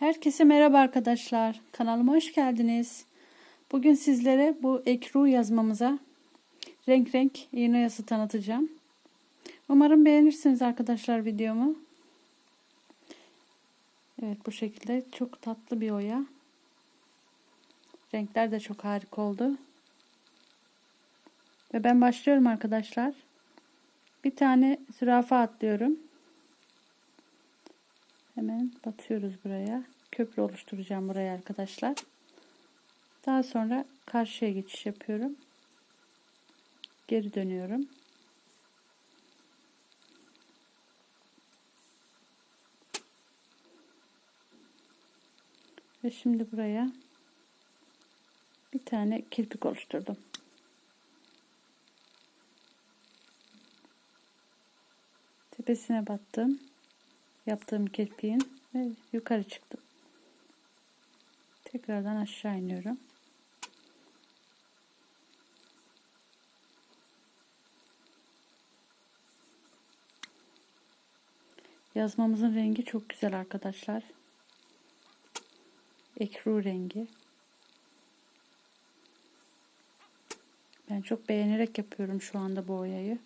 Herkese merhaba arkadaşlar. Kanalıma hoş geldiniz. Bugün sizlere bu ekru yazmamıza renk renk iğne yası tanıtacağım. Umarım beğenirsiniz arkadaşlar videomu. Evet bu şekilde çok tatlı bir oya. Renkler de çok harika oldu. Ve ben başlıyorum arkadaşlar. Bir tane zürafa atlıyorum. Hemen batıyoruz buraya. Köprü oluşturacağım buraya arkadaşlar. Daha sonra karşıya geçiş yapıyorum. Geri dönüyorum. Ve şimdi buraya bir tane kirpik oluşturdum. Tepesine battım yaptığım kirpiğin ve yukarı çıktım. Tekrardan aşağı iniyorum. Yazmamızın rengi çok güzel arkadaşlar. Ekru rengi. Ben çok beğenerek yapıyorum şu anda bu boyayı.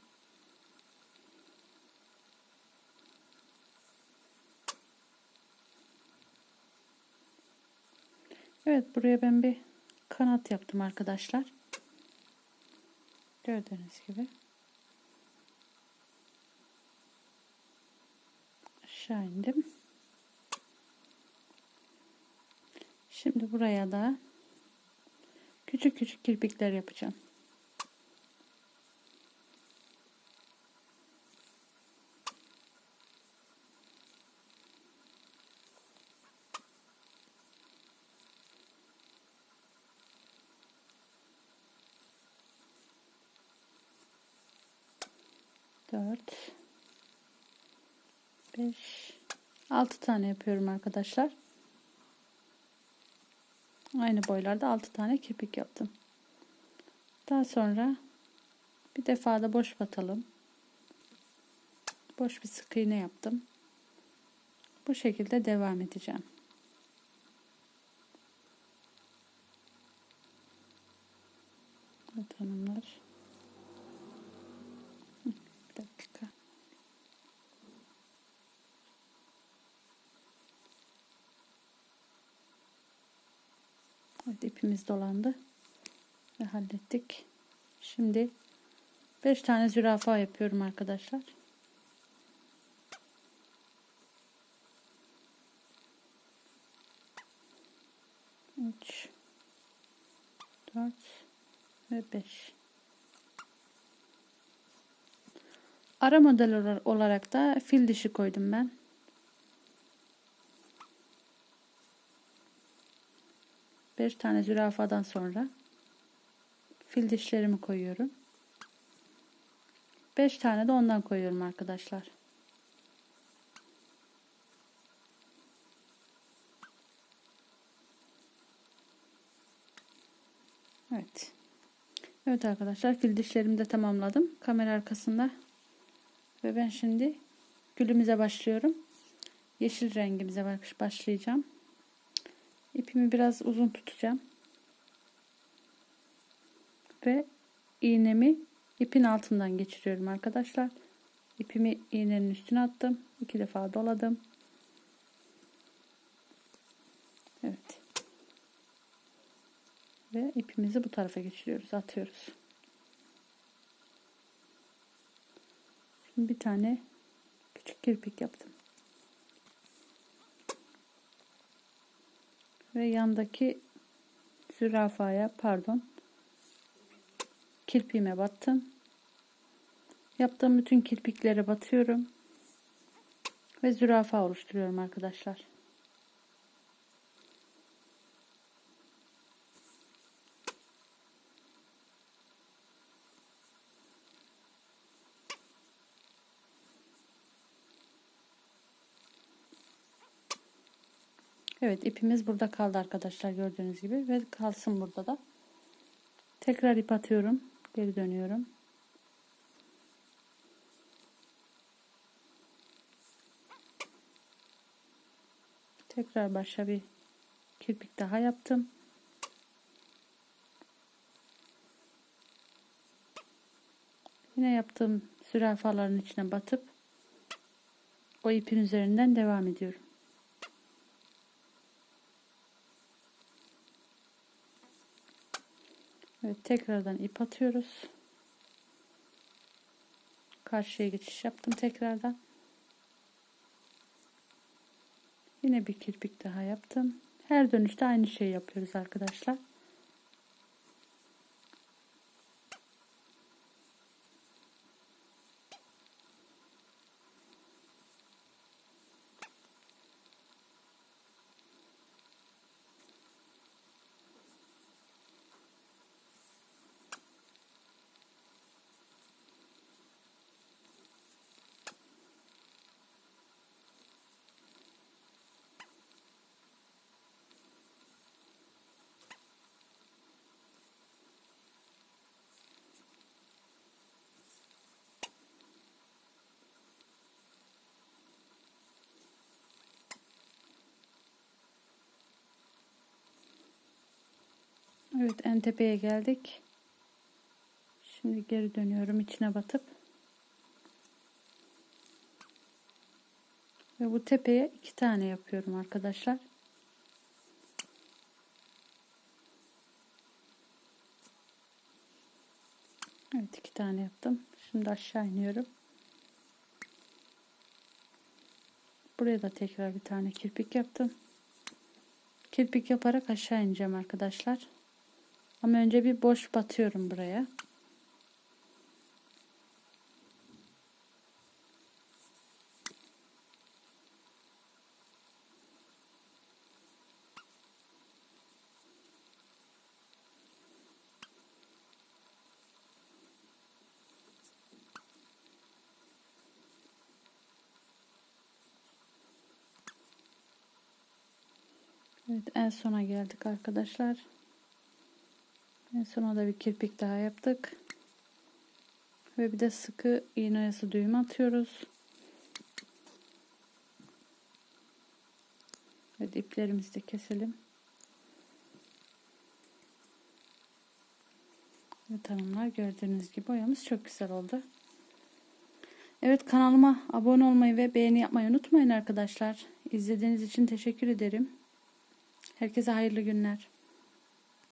Evet buraya ben bir kanat yaptım arkadaşlar. Gördüğünüz gibi. Aşağı indim. Şimdi buraya da küçük küçük kirpikler yapacağım. Dört, beş, altı tane yapıyorum arkadaşlar. Aynı boylarda altı tane kirpik yaptım. Daha sonra bir defa da boş batalım. Boş bir sık iğne yaptım. Bu şekilde devam edeceğim. Evet hanımlar. Bir dakika. Evet ipimiz dolandı. Ve hallettik. Şimdi 5 tane zürafa yapıyorum arkadaşlar. Üç, dört ve beş. Ara model olarak da fil dişi koydum ben. Beş tane zürafadan sonra fil dişlerimi koyuyorum. Beş tane de ondan koyuyorum arkadaşlar. Evet. Evet arkadaşlar fil dişlerimi de tamamladım. Kamera arkasında ve ben şimdi gülümüze başlıyorum. Yeşil rengimize başlayacağım. İpimi biraz uzun tutacağım. Ve iğnemi ipin altından geçiriyorum arkadaşlar. İpimi iğnenin üstüne attım. iki defa doladım. Evet. Ve ipimizi bu tarafa geçiriyoruz. Atıyoruz. Şimdi bir tane küçük kirpik yaptım. Ve yandaki zürafaya pardon kirpiğime battım. Yaptığım bütün kirpiklere batıyorum. Ve zürafa oluşturuyorum arkadaşlar. Evet ipimiz burada kaldı arkadaşlar gördüğünüz gibi ve kalsın burada da. Tekrar ip atıyorum. Geri dönüyorum. Tekrar başa bir kirpik daha yaptım. Yine yaptığım zürafaların içine batıp o ipin üzerinden devam ediyorum. Evet tekrardan ip atıyoruz. Karşıya geçiş yaptım tekrardan. Yine bir kirpik daha yaptım. Her dönüşte aynı şeyi yapıyoruz arkadaşlar. Evet en tepeye geldik. Şimdi geri dönüyorum içine batıp. Ve bu tepeye iki tane yapıyorum arkadaşlar. Evet iki tane yaptım. Şimdi aşağı iniyorum. Buraya da tekrar bir tane kirpik yaptım. Kirpik yaparak aşağı ineceğim arkadaşlar. Ama önce bir boş batıyorum buraya. Evet en sona geldik arkadaşlar. En sona da bir kirpik daha yaptık. Ve bir de sıkı iğne oyası düğüm atıyoruz. Evet iplerimizi de keselim. Evet hanımlar gördüğünüz gibi boyamız çok güzel oldu. Evet kanalıma abone olmayı ve beğeni yapmayı unutmayın arkadaşlar. İzlediğiniz için teşekkür ederim. Herkese hayırlı günler.